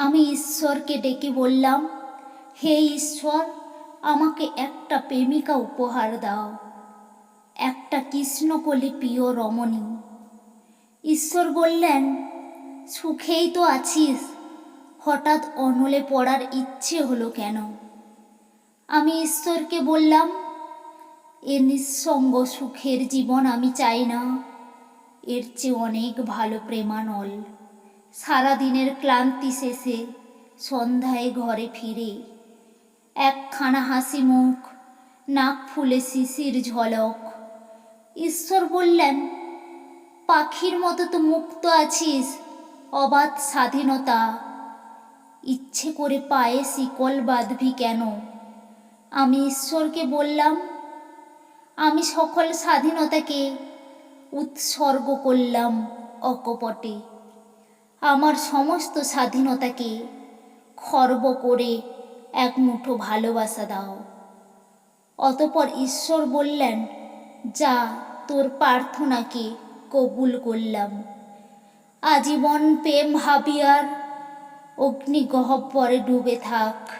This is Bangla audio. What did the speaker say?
আমি ঈশ্বরকে ডেকে বললাম, হে ঈশ্বর, আমাকে একটা প্রেমিকা উপহার দাও। একটা কৃষ্ণকলি প্রিয় রমণী। ঈশ্বর বললেন, সুখেই তো আছিস। হঠাৎ অনলে পড়ার ইচ্ছে হলো কেন? আমি ঈশ্বরকে বললাম, এ নিঃসঙ্গ সুখের জীবন আমি চাই না। এর চেয়ে অনেক ভালো প্রেমানল। সারাদিনের ক্লান্তি শেষে সন্ধ্যায় ঘরে ফিরে। একখানা হাসি মুখ, নাক ফুলে শিশির ঝলক। ঈশ্বর বললেন, পাখির মতো তো মুক্ত আছিস, অবাধ স্বাধীনতা। ইচ্ছে করে পায়ে শিকল বাঁধবি কেন? আমি ঈশ্বরকে বললাম, আমি সকল স্বাধীনতাকে উৎসর্গ করলাম অকপটে। আমার সমস্ত স্বাধীনতাকে খর্ব করে এক মুঠো ভালোবাসা দাও। অতপর ঈশ্বর বললেন, যা তোর প্রার্থনাকে কবুল করলাম। আজীবন প্রেম হাবিয়ার অগ্নিগহ্বরে ডুবে থাক।